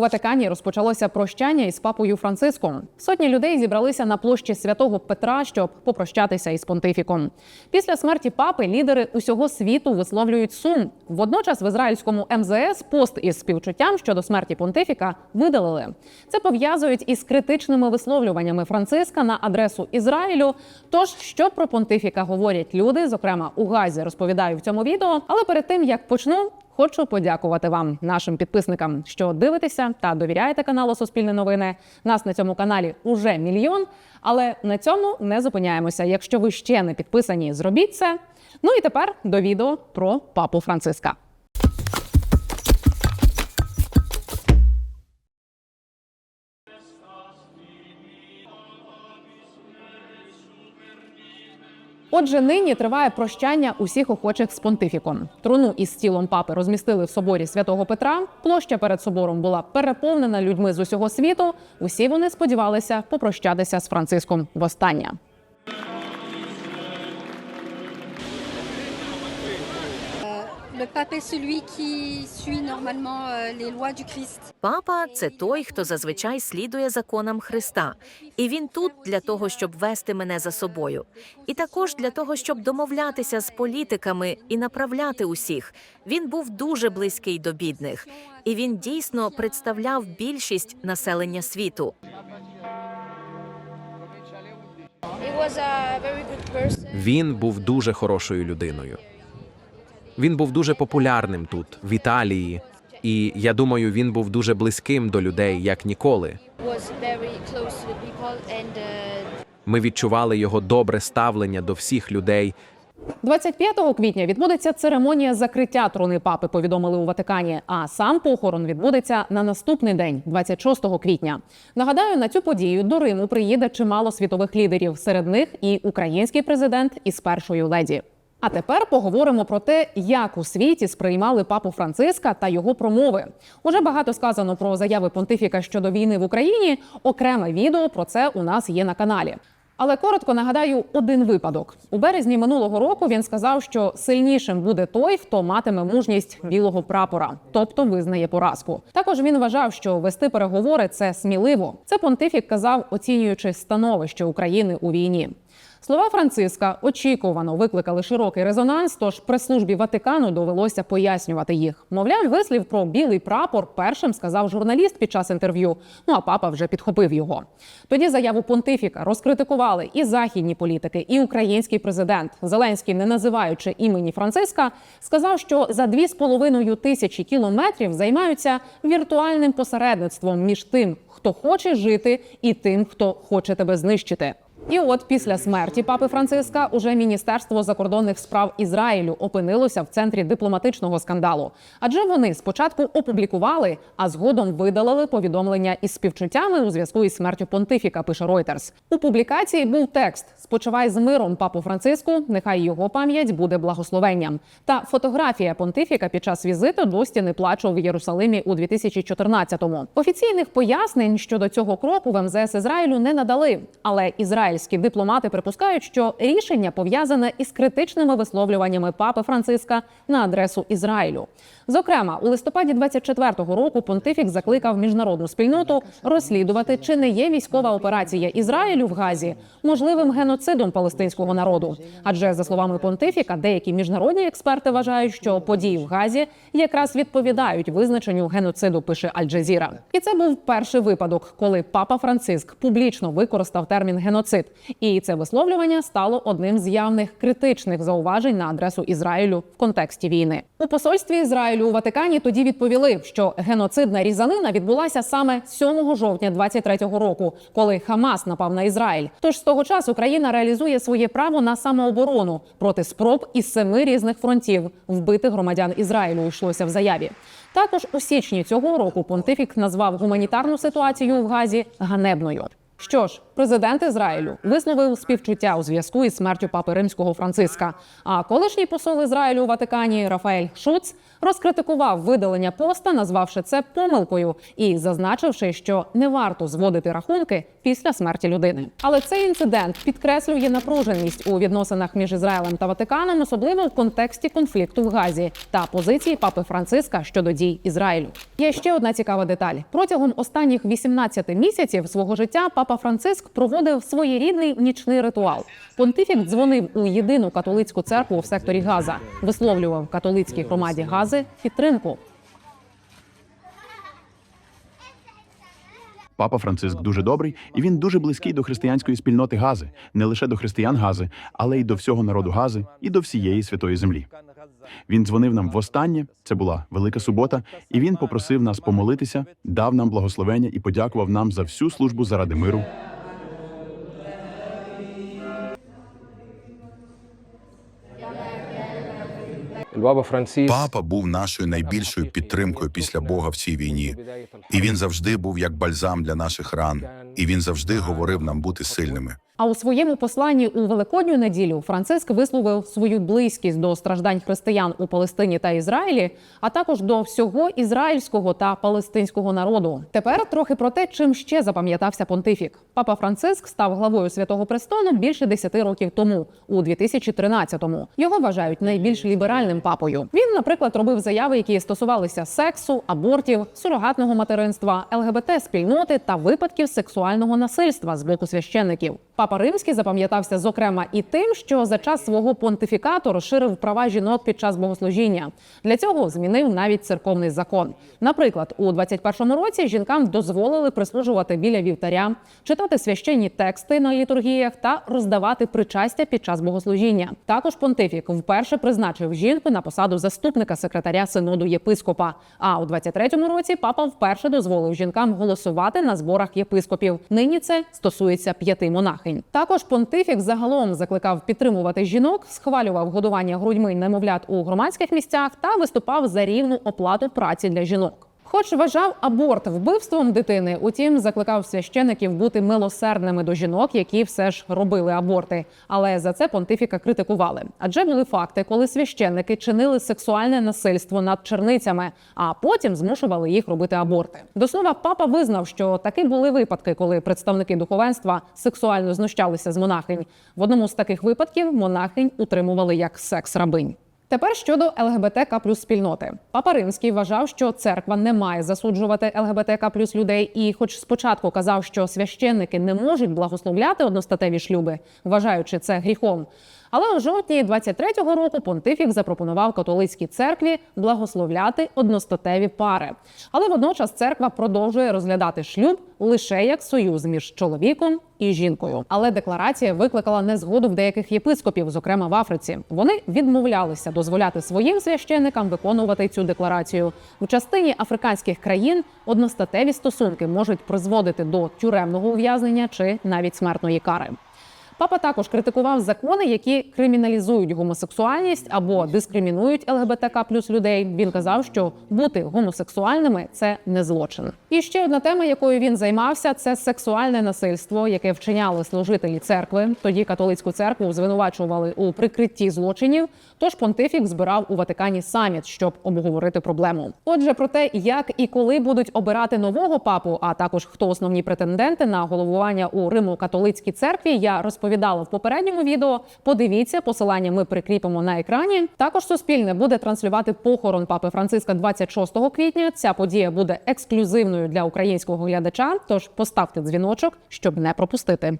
Ватикані розпочалося прощання із папою Франциском. Сотні людей зібралися на площі святого Петра, щоб попрощатися із понтифіком. Після смерті папи лідери усього світу висловлюють сум. Водночас в ізраїльському МЗС пост із співчуттям щодо смерті понтифіка видалили. Це пов'язують із критичними висловлюваннями Франциска на адресу Ізраїлю. Тож що про понтифіка говорять люди, зокрема у Газі, розповідаю в цьому відео. Але перед тим як почну. Хочу подякувати вам, нашим підписникам, що дивитеся та довіряєте каналу Суспільне новини. Нас на цьому каналі уже мільйон. Але на цьому не зупиняємося. Якщо ви ще не підписані, зробіть це. Ну і тепер до відео про папу Франциска. Отже, нині триває прощання усіх охочих з понтифіком. Труну із тілом папи розмістили в соборі святого Петра. Площа перед собором була переповнена людьми з усього світу. Усі вони сподівалися попрощатися з Франциском востаннє. Le pape est celui qui suit normalement euh, les lois du Christ. Папа це той, хто зазвичай слідує законам Христа, і він тут для того, щоб вести мене за собою, і також для того, щоб домовлятися з політиками і направляти усіх. Він був дуже близький до бідних, і він дійсно представляв більшість населення світу. Він був дуже хорошою людиною. Він був дуже популярним тут, в Італії, і я думаю, він був дуже близьким до людей як ніколи. Uh, Ми відчували його добре ставлення до всіх людей. 25 квітня відбудеться церемонія закриття труни папи. Повідомили у Ватикані. А сам похорон відбудеться на наступний день, 26 квітня. Нагадаю, на цю подію до Риму приїде чимало світових лідерів. Серед них і український президент із першою леді. А тепер поговоримо про те, як у світі сприймали папу Франциска та його промови. Уже багато сказано про заяви понтифіка щодо війни в Україні. Окреме відео про це у нас є на каналі. Але коротко нагадаю один випадок. У березні минулого року він сказав, що сильнішим буде той, хто матиме мужність білого прапора, тобто визнає поразку. Також він вважав, що вести переговори це сміливо. Це понтифік казав, оцінюючи становище України у війні. Слова Франциска очікувано викликали широкий резонанс. Тож прес-службі Ватикану довелося пояснювати їх. Мовляв, вислів про білий прапор першим сказав журналіст під час інтерв'ю. Ну а папа вже підхопив його. Тоді заяву понтифіка розкритикували і західні політики, і український президент. Зеленський, не називаючи імені Франциска, сказав, що за 2,5 тисячі кілометрів займаються віртуальним посередництвом між тим, хто хоче жити, і тим, хто хоче тебе знищити. І от після смерті папи Франциска уже міністерство закордонних справ Ізраїлю опинилося в центрі дипломатичного скандалу. Адже вони спочатку опублікували, а згодом видалили повідомлення із співчуттями у зв'язку із смертю понтифіка. Пише Reuters. У публікації був текст: Спочивай з миром папу Франциску. Нехай його пам'ять буде благословенням. Та фотографія понтифіка під час візиту до стіни плачу в Єрусалимі у 2014-му. Офіційних пояснень щодо цього кроку в МЗС Ізраїлю не надали, але ізраїльські дипломати припускають, що рішення пов'язане із критичними висловлюваннями папи Франциска на адресу Ізраїлю. Зокрема, у листопаді 24-го року понтифік закликав міжнародну спільноту розслідувати, чи не є військова операція Ізраїлю в Газі можливим геноцидом палестинського народу. Адже за словами понтифіка, деякі міжнародні експерти вважають, що події в Газі якраз відповідають визначенню геноциду. Пише Аль-Джазіра. І це був перший випадок, коли папа Франциск публічно використав термін геноцид. І це висловлювання стало одним з явних критичних зауважень на адресу Ізраїлю в контексті війни. У посольстві Ізраїлю у Ватикані тоді відповіли, що геноцидна різанина відбулася саме 7 жовтня 23-го року, коли Хамас напав на Ізраїль. Тож з того часу Україна реалізує своє право на самооборону проти спроб із семи різних фронтів вбити громадян Ізраїлю. Йшлося в заяві. Також у січні цього року понтифік назвав гуманітарну ситуацію в Газі ганебною. Що ж, президент Ізраїлю висловив співчуття у зв'язку із смертю папи римського Франциска. А колишній посол Ізраїлю у Ватикані Рафаель Шуц розкритикував видалення поста, назвавши це помилкою і зазначивши, що не варто зводити рахунки після смерті людини. Але цей інцидент підкреслює напруженість у відносинах між Ізраїлем та Ватиканом, особливо в контексті конфлікту в Газі та позиції папи Франциска щодо дій Ізраїлю. Є ще одна цікава деталь: протягом останніх 18 місяців свого життя папа Франциск проводив своєрідний нічний ритуал. Понтифік дзвонив у єдину католицьку церкву в секторі Газа, висловлював католицькій громаді Гази підтримку. Папа Франциск дуже добрий, і він дуже близький до християнської спільноти Гази, не лише до християн Гази, але й до всього народу Гази і до всієї святої землі. Він дзвонив нам востаннє. Це була велика субота, і він попросив нас помолитися, дав нам благословення і подякував нам за всю службу заради миру. Папа був нашою найбільшою підтримкою після Бога в цій війні, і він завжди був як бальзам для наших ран, і він завжди говорив нам бути сильними. А у своєму посланні у Великодню неділю Франциск висловив свою близькість до страждань християн у Палестині та Ізраїлі, а також до всього ізраїльського та палестинського народу. Тепер трохи про те, чим ще запам'ятався понтифік. Папа Франциск став главою святого престолу більше 10 років тому, у 2013-му. Його вважають найбільш ліберальним папою. Він, наприклад, робив заяви, які стосувалися сексу, абортів, сурогатного материнства, ЛГБТ спільноти та випадків сексуального насильства з боку священників. Папа Римський запам'ятався зокрема і тим, що за час свого понтифікату розширив права жінок під час богослужіння. Для цього змінив навіть церковний закон. Наприклад, у 21-му році жінкам дозволили прислужувати біля вівтаря, читати священні тексти на літургіях та роздавати причастя під час богослужіння. Також понтифік вперше призначив жінку на посаду заступника секретаря синоду єпископа. А у 23-му році папа вперше дозволив жінкам голосувати на зборах єпископів. Нині це стосується п'яти монахинь. Також понтифік загалом закликав підтримувати жінок, схвалював годування грудьми немовлят у громадських місцях та виступав за рівну оплату праці для жінок. Хоч вважав аборт вбивством дитини, утім закликав священиків бути милосердними до жінок, які все ж робили аборти. Але за це понтифіка критикували. Адже були факти, коли священники чинили сексуальне насильство над черницями, а потім змушували їх робити аборти. До слова, папа визнав, що таки були випадки, коли представники духовенства сексуально знущалися з монахинь. В одному з таких випадків монахинь утримували як секс-рабинь. Тепер щодо ЛГБТК плюс спільноти. Папа Римський вважав, що церква не має засуджувати ЛГБТК плюс людей, і, хоч спочатку казав, що священники не можуть благословляти одностатеві шлюби, вважаючи це гріхом. Але у жовтні 23-го року понтифік запропонував католицькій церкві благословляти одностатеві пари. Але водночас церква продовжує розглядати шлюб лише як союз між чоловіком і жінкою. Але декларація викликала незгоду в деяких єпископів, зокрема в Африці. Вони відмовлялися дозволяти своїм священникам виконувати цю декларацію. У частині африканських країн одностатеві стосунки можуть призводити до тюремного ув'язнення чи навіть смертної кари. Папа також критикував закони, які криміналізують гомосексуальність або дискримінують ЛГБТК плюс людей. Він казав, що бути гомосексуальними це не злочин. І ще одна тема, якою він займався, це сексуальне насильство, яке вчиняли служителі церкви. Тоді католицьку церкву звинувачували у прикритті злочинів. Тож понтифік збирав у Ватикані саміт, щоб обговорити проблему. Отже, про те, як і коли будуть обирати нового папу, а також хто основні претенденти на головування у Риму католицькій церкві, я розповідала в попередньому відео. Подивіться, посилання ми прикріпимо на екрані. Також суспільне буде транслювати похорон папи Франциска 26 квітня. Ця подія буде ексклюзивною для українського глядача. Тож поставте дзвіночок, щоб не пропустити.